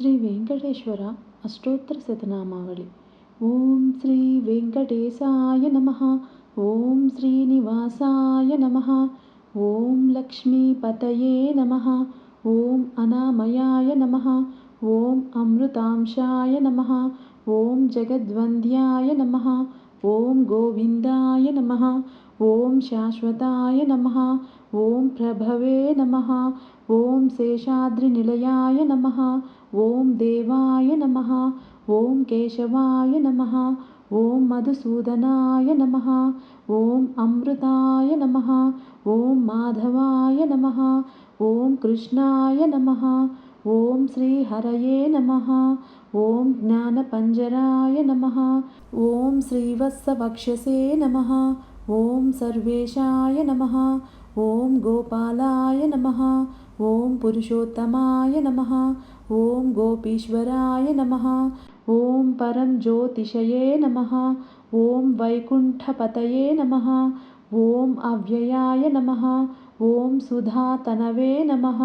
శ్రీ వెంకటేశ్వర అష్టోత్తర శతనామావళి. ఓం శ్రీ వెంకటేశాయ నమ. ఓం శ్రీనివాసాయ నమ. ఓం లక్ష్మీపతయే నమ. ఓం అనామయాయ నమ. ఓం అమృతాంశాయ నమ. ఓం జగద్వంద్యాయ నమ. ఓం గోవిందాయ నమ. ॐ शाश्वताय नमः ॐ प्रभवे नमः ॐ शेषाद्रिनिलयाय नमः ॐ देवाय नमः ॐ केशवाय नमः ॐ मधुसूदनाय नमः ॐ अमृताय नमः ॐ माधवाय नमः ॐ कृष्णाय नमः ॐ श्रीहरये नमः ॐ ज्ञानपञ्जराय नमः ॐ श्रीवत्सवक्षसे नमः ఓం సర్వేశాయ నమ ఓం గోపాలాయ నమ ఓం పురుషోత్తమాయ నమ ఓం గోపీశ్వరాయ నమ ఓం పరం జ్యోతిషయే నమ ఓం వైకుంఠపతయే నమ ఓం అవ్యయాయ నమ ॐ सुधातनवे नमः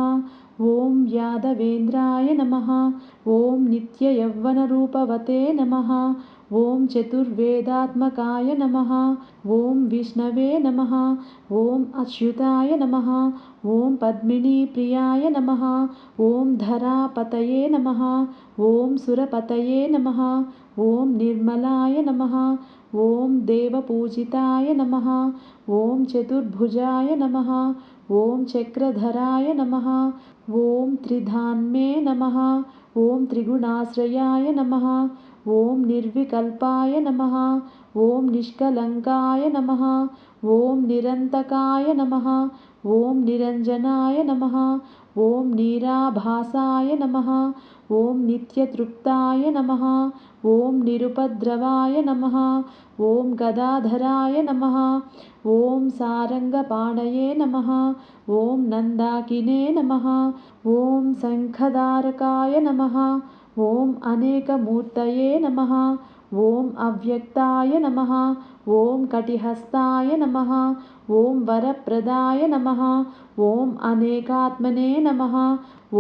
ॐ यादवेन्द्राय नमः ॐ नित्ययौवनरूपवते नमः ॐ चतुर्वेदात्मकाय नमः ॐ विष्णवे नमः ॐ अच्युताय नमः ॐ पद्मिनीप्रियाय नमः ॐ धरापतये नमः ॐ सुरपतये नमः ॐ निर्मलाय नमः ॐ देवपूजिताय नमः ॐ चतुर्भुजाय नमः ॐ चक्रधराय नमः ॐ त्रिधान्मे नमः ॐ त्रिगुणाश्रयाय नमः ॐ निर्विकल्पाय नमः ॐ निष्कलङ्काय नमः ॐ निरन्तकाय नमः ॐ निरञ्जनाय नमः ॐ नीराभासाय नमः ॐ नित्यतृप्ताय नमः ॐ निरुपद्रवाय नमः ॐ गदाधराय नमः ॐ सारङ्गपाणये नमः ॐ नन्दाकिने नमः ॐ शङ्खधारकाय नमः ॐ अनेकमूर्तये नमः ॐ अव्यक्ताय नमः ॐ कटिहस्ताय नमः ॐ वरप्रदाय नमः ॐ अनेकात्मने नमः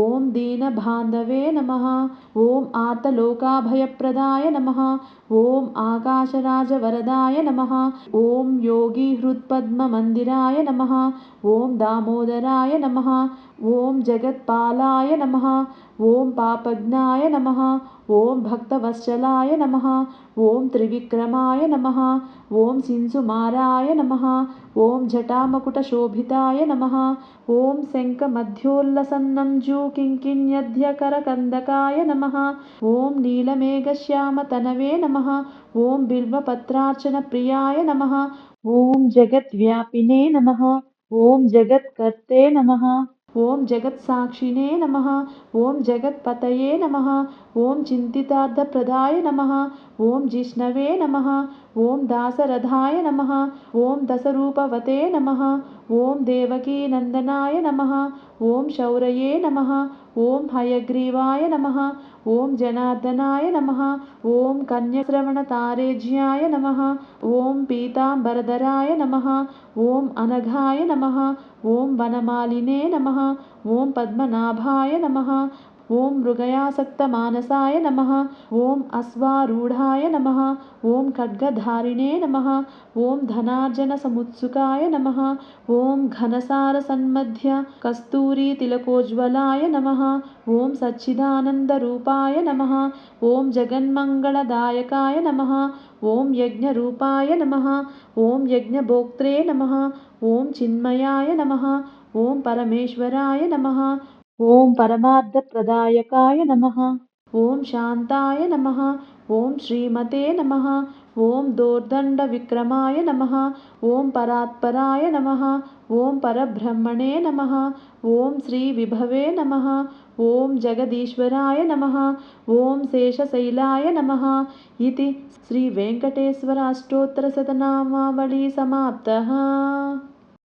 ॐ दीनबान्धवे नमः ॐ आतलोकाभयप्रदाय नमः ॐ आकाशराजवरदाय नमः ॐ योगीहृत्पद्ममन्दिराय नमः ॐ दामोदराय नमः ॐ जगत्पालाय नमः ॐ पापज्ञाय नमः ॐ भक्तवत्सलाय नमः ॐ त्रिविक्रमाय नमः ॐ सिंसुमाराय नमः ॐ जटामकुटशोभिताय नमः ॐ शङ्कमध्योल्लसन्नम् जूकिङ्किन्यध्यकरकन्दकाय नमः ॐ नीलमेघश्यामतनवे नमः ॐ बिल्वपत्रार्चनप्रियाय नमः ॐ जगद्व्यापिने नमः ॐ जगत्कर्ते नमः ॐ जगत्साक्षिणे नमः ॐ जगत्पतये नमः ॐ चिन्तितार्थप्रदाय नमः ॐ जिष्णवे नमः ॐ दासरथाय नमः ॐ दशरूपवते नमः ॐ देवकीनन्दनाय नमः ॐ शौरये नमः ॐ हयग्रीवाय नमः ॐ जनार्दनाय नमः ॐ कन्यश्रवणतारेज्ञाय नमः ॐ पीताम्बरधराय नमः ॐ अनघाय नमः ॐ वनमालिने नमः ॐ पद्मनाभाय नमः ॐ मृगयासक्तमानसाय नमः ॐ अस्वारूढाय नमः ॐ खड्गधारिणे नमः ॐ धनार्जनसमुत्सुकाय नमः ॐ घनसारसन्मध्य कस्तूरीतिलकोज्ज्वलाय नमः ॐ सच्चिदानन्दरूपाय नमः ॐ जगन्मङ्गलदायकाय नमः ॐ यज्ञरूपाय नमः ॐ यज्ञभोक्त्रे नमः ॐ चिन्मयाय नमः ॐ परमेश्वराय नमः ॐ परमार्थप्रदायकाय नमः। ॐ शान्ताय नमः। ॐ श्रीमते नमः। ॐ दोर्दण्डविक्रमाय नमः। ॐ परात्पराय नमः। ॐ परब्रह्मणे नमः। ॐ श्रीविभवे नमः। ॐ जगदीश्वराय नमः। ॐ शेषशैलाय नमः। इति श्रीवेङ्कटेश्वराष्टोत्तरशतनामावली समाप्तः।